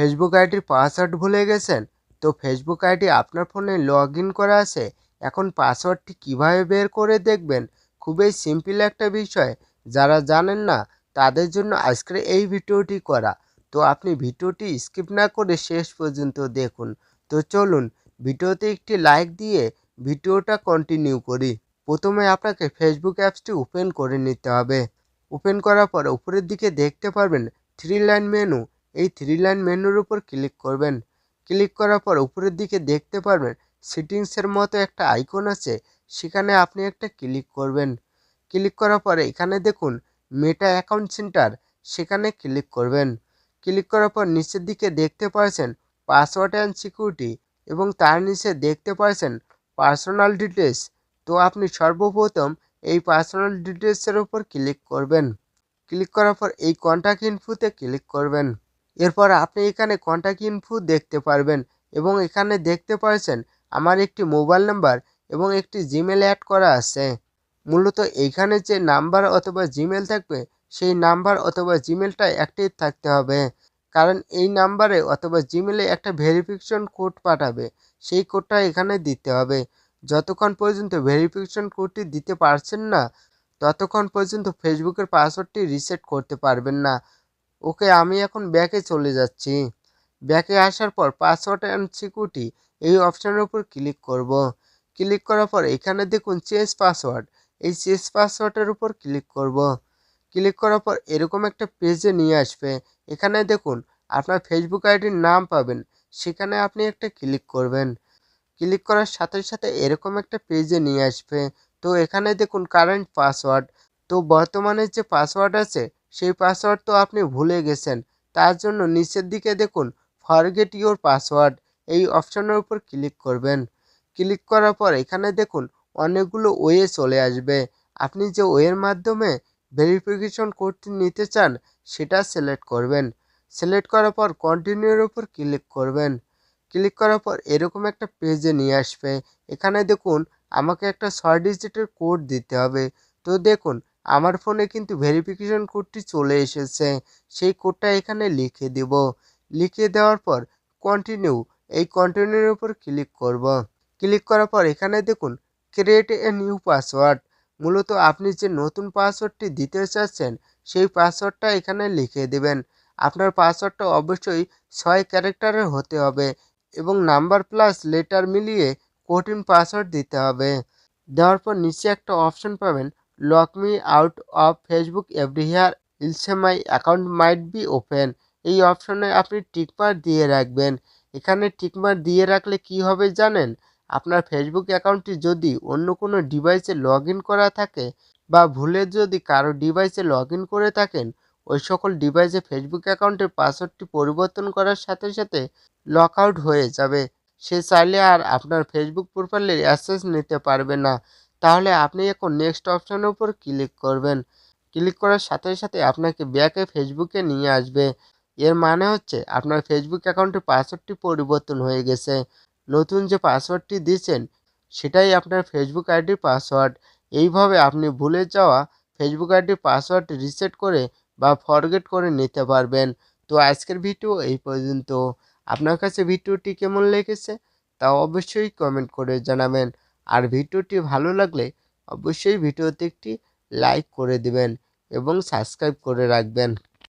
Facebook আইডির password ভুলে গেছেন? তো ফেসবুক আইডি আপনার ফোনে লগ করা আছে। এখন পাসওয়ার্ডটি কীভাবে বের করে দেখবেন? খুবই সিম্পল একটা বিষয়। যারা জানেন না, তাদের জন্য আজকের এই ভিডিওটি করা। তো আপনি ভিডিওটি স্কিপ না করে শেষ পর্যন্ত দেখুন। তো চলুন, ভিডিওতে একটি লাইক দিয়ে ভিডিওটা কন্টিনিউ করি। প্রথমে আপনাকে ফেসবুক অ্যাপসটি ওপেন করে নিতে হবে। ওপেন করার পর উপরের দিকে দেখতে পারবেন থ্রি লাইন মেনু এই থ্রি লাইন মেনুর উপর ক্লিক করবেন। ক্লিক করার পর উপরের দিকে দেখতে পারবেন সেটিংসের মতো একটা আইকন আছে, সেখানে আপনি একটা ক্লিক করবেন। ক্লিক করার পরে এখানে দেখুন মেটা অ্যাকাউন্ট সেন্টার সেখানে ক্লিক করবেন। ক্লিক করার পর নিচের দিকে দেখতে পাচ্ছেন পাসওয়ার্ড অ্যান্ড সিকিউরিটি এবং তার নিচে দেখতে পাচ্ছেন পার্সোনাল ডিটেলস তো আপনি সর্বপ্রথম এই পার্সোনাল ডিটেলসের উপর ক্লিক করবেন। ক্লিক করার পর এই কন্ট্যাক্ট ইনফুতে ক্লিক করবেন। এরপর আপনি এখানে কন্ট্যাক্ট ইনফু দেখতে পারবেন এবং এখানে দেখতে পাচ্ছেন আমার একটি মোবাইল নাম্বার এবং একটি জিমেল অ্যাড করা আছে। মূলত এইখানে যে নাম্বার অথবা জিমেল থাকবে, সেই নাম্বার অথবা জিমেলটা অ্যাক্টিভ থাকতে হবে। কারণ এই নাম্বারে অথবা জিমেলে একটা ভেরিফিকেশন কোড পাঠাবে, সেই কোডটা এখানে দিতে হবে। যতক্ষণ পর্যন্ত ভেরিফিকেশন কোডটি দিতে পারছেন না, ততক্ষণ পর্যন্ত ফেসবুকের পাসওয়ার্ডটি রিসেট করতে পারবেন না। ওকে আমি এখন ব্যাকে চলে যাচ্ছি। ব্যাকে আসার পর পাসওয়ার্ড অ্যান্ড সিকিউরিটি এই অপশানের উপর ক্লিক করব। ক্লিক করার পর এখানে দেখুন চেঞ্জ পাসওয়ার্ড এই চেঞ্জ পাসওয়ার্ডের উপর ক্লিক করব। ক্লিক করার পর এরকম একটা পেজে নিয়ে আসবে। এখানে দেখুন আপনার ফেসবুক আইডির নাম পাবেন। সেখানে আপনি একটা ক্লিক করবেন। ক্লিক করার সাথে সাথে এরকম একটা পেজে নিয়ে আসবে। তো এখানে দেখুন কারেন্ট পাসওয়ার্ড তো বর্তমানে যে পাসওয়ার্ড আছে সেই পাসওয়ার্ড তো আপনি ভুলে গেছেন। তার জন্য নিচের দিকে দেখুন ফরগেট ইওর পাসওয়ার্ড এই অপশানের উপর ক্লিক করবেন। ক্লিক করার পর এখানে দেখুন, অনেকগুলো ওয়ে চলে আসবে। আপনি যে ওয়ের মাধ্যমে ভেরিফিকেশন কোডটি নিতে চান, সেটা সিলেক্ট করবেন। সিলেক্ট করার পর কন্টিনিউর উপর ক্লিক করবেন। ক্লিক করার পর এরকম একটা পেজে নিয়ে আসবে। এখানে দেখুন, আমাকে একটা ছয় ডিজিটের কোড দিতে হবে। তো দেখুন আমার ফোনে কিন্তু ভেরিফিকেশন কোডটি চলে এসেছে। সেই কোডটা এখানে লিখে দিব। লিখে দেওয়ার পর কন্টিনিউ এই কন্টিনিউর উপর ক্লিক করব। ক্লিক করার পর এখানে দেখুন ক্রিয়েট এ নিউ পাসওয়ার্ড মূলত আপনি যে নতুন পাসওয়ার্ডটি দিতে চাচ্ছেন, সেই পাসওয়ার্ডটা এখানে লিখে দেবেন। আপনার পাসওয়ার্ডটা অবশ্যই ছয় ক্যারেক্টারের হতে হবে এবং নাম্বার প্লাস লেটার মিলিয়ে কঠিন পাসওয়ার্ড দিতে হবে। দেওয়ার পর নিচে একটা অপশন পাবেন lock me out of Facebook everywhere else my account might be open এই অপশনে আপনি টিকমার দিয়ে রাখবেন। এখানে টিকমার দিয়ে রাখলে কি হবে জানেন? আপনার ফেসবুক অ্যাকাউন্টটি যদি অন্য কোনো ডিভাইসে লগ করা থাকে বা ভুলে যদি কারও ডিভাইসে লগ করে থাকেন, ওই সকল ডিভাইসে ফেসবুক অ্যাকাউন্টের পাসওয়ার্ডটি পরিবর্তন করার সাথে সাথে লক আউট হয়ে যাবে। সে চাইলে আর আপনার ফেসবুক প্রোফাইলের অ্যাক্সেস নিতে পারবে না। তাহলে আপনি এখন নেক্সট অপশানের উপর ক্লিক করবেন। ক্লিক করার সাথে সাথে আপনাকে ব্যাকে ফেসবুকে নিয়ে আসবে। এর মানে হচ্ছে আপনার ফেসবুক অ্যাকাউন্টের পাসওয়ার্ডটি পরিবর্তন হয়ে গেছে। নতুন যে পাসওয়ার্ডটি দিয়েছেন সেটাই আপনার ফেসবুক আইডির পাসওয়ার্ড এইভাবে আপনি ভুলে যাওয়া ফেসবুক আইডির পাসওয়ার্ড রিসেট করে বা ফরগেট করে নিতে পারবেন। তো আজকের ভিডিও এই পর্যন্ত। আপনার কাছে ভিডিওটি কেমন লেগেছে তা অবশ্যই কমেন্ট করে জানাবেন। আর ভিডিওটি ভালো লাগলে অবশ্যই ভিডিওতে একটি লাইক করে দিবেন এবং সাবস্ক্রাইব করে রাখবেন।